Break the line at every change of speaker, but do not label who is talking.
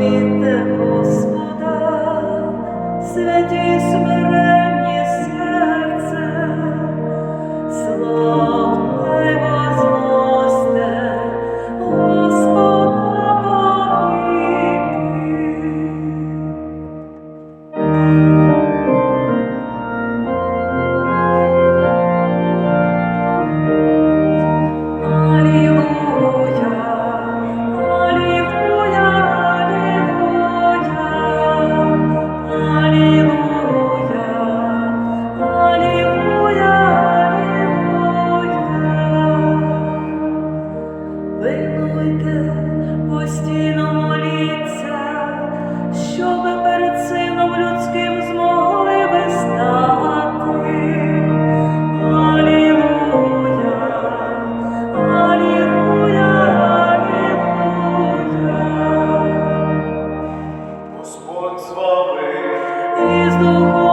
благословіте Господа, святі смиренні серце, славте Пильнуйте, постійно моліться, щоб перед сином людським змогли ви стати. Алілуя, алілуя, алілуя.
Господь з вами.
І з духом